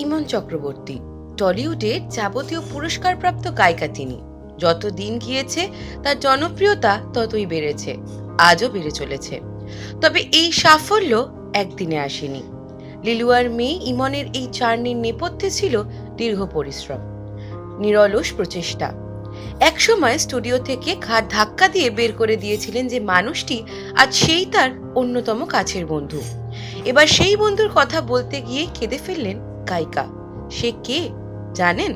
ইমন চক্রবর্তী। টলিউডের যাবতীয় পুরস্কারপ্রাপ্ত গায়িকা তিনি। যত দিন গিয়েছে, তার জনপ্রিয়তা ততই বেড়েছে। আজও বেড়ে চলেছে। তবে এই সাফল্য একদিনে আসেনি। লিলুয়ার মেয়ে ইমনের এই চার্নির নেপথ্যে ছিল দীর্ঘ পরিশ্রম। নিরলস প্রচেষ্টা। একসময় স্টুডিও থেকে ঘাট ধাক্কা দিয়ে বের করে দিয়েছিলেন যে মানুষটি আজ সেই তার অন্যতম কাছের বন্ধু। এবার সেই বন্ধুর কথা বলতে গিয়ে কেঁদে ফেললেন গায়িকা। সে কে জানেন?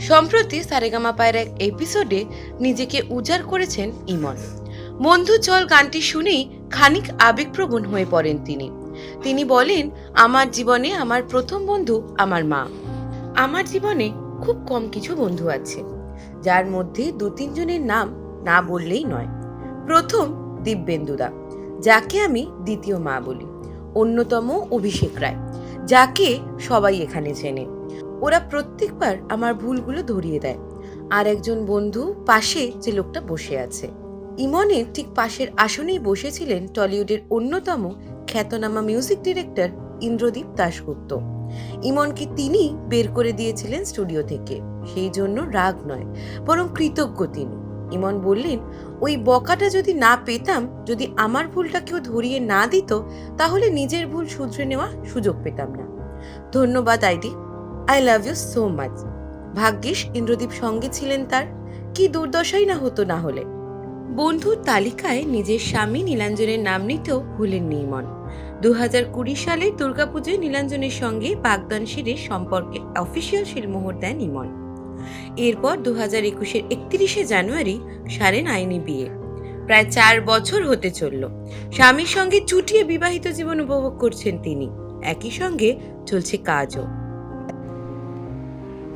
সম্প্রতি সারেগামা পায়ের এক এপিসোডে নিজেকে উজাড় করেছেন ইমন। বন্ধু চল গানটি শুনেই খানিক আবেগপ্রবণ হয়ে পড়েন তিনি। তিনি বলেন, আমার জীবনে আমার প্রথম বন্ধু আমার মা। আমার জীবনে খুব কম কিছু বন্ধু আছে, যার মধ্যে দু তিনজনের নাম না বললেই নয়। প্রথম দিব্যেন্দুদা যাকে আমি দ্বিতীয় মা বলি। অন্যতম অভিষেক রায়, যাকে সবাই এখানে চেনে। ওরা প্রত্যেকবার আমার ভুলগুলো ধরিয়ে দেয়। আর একজন বন্ধু পাশে যে লোকটা বসে আছে। ইমনের ঠিক পাশের আসনেই বসেছিলেন টলিউডের অন্যতম খ্যাতনামা মিউজিক ডিরেক্টর ইন্দ্রদীপ দাশগুপ্ত। ইমনকে তিনি বের করে দিয়েছিলেন স্টুডিও থেকে। সেই জন্য রাগ নয়, বরং কৃতজ্ঞ তিনি। ইমন বললেন, ওই বকাটা যদি না পেতাম, যদি আমার ভুলটা কেউ ধরিয়ে না দিত, তাহলে নিজের ভুল শুধরে নেওয়া সুযোগ পেতাম না। ধন্যবাদ, ID. I love you so much. ভাগ্যিস ইন্দ্রদীপ সঙ্গে ছিলেন তার। কি দুর্দশাই না হতো না হলে। বন্ধুর তালিকায় নিজের স্বামী নীলাঞ্জনের নাম নিতেও ভুলেননি ইমন। দু হাজার কুড়ি সালে দুর্গাপুজোয় নীলাঞ্জনের সঙ্গে বাগদান সেরে সম্পর্কে অফিসিয়াল শিলমোহর দেন ইমন। এরপর দু হাজার একুশের একত্রিশে জানুয়ারি সারেন আইনি বিয়ে। প্রায় চার বছর হতে চলল। স্বামীর সঙ্গে চুটিয়ে বিবাহিত জীবন উপভোগ করছেন তিনি। একই সঙ্গে চলছে কাজও।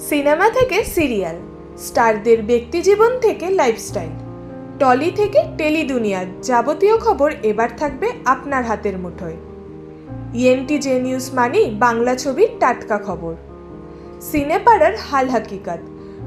সিনেমা থেকে সিরিয়াল, স্টারদের ব্যক্তিজীবন থেকে লাইফস্টাইল, টলি থেকে টেলি দুনিয়ার যাবতীয় খবর এবার থাকবে আপনার হাতের মুঠোয়। ইএনটি জে নিউজ মানে বাংলা ছবির টাটকা খবর। সিনেপাড়ার হাল হাকিকাত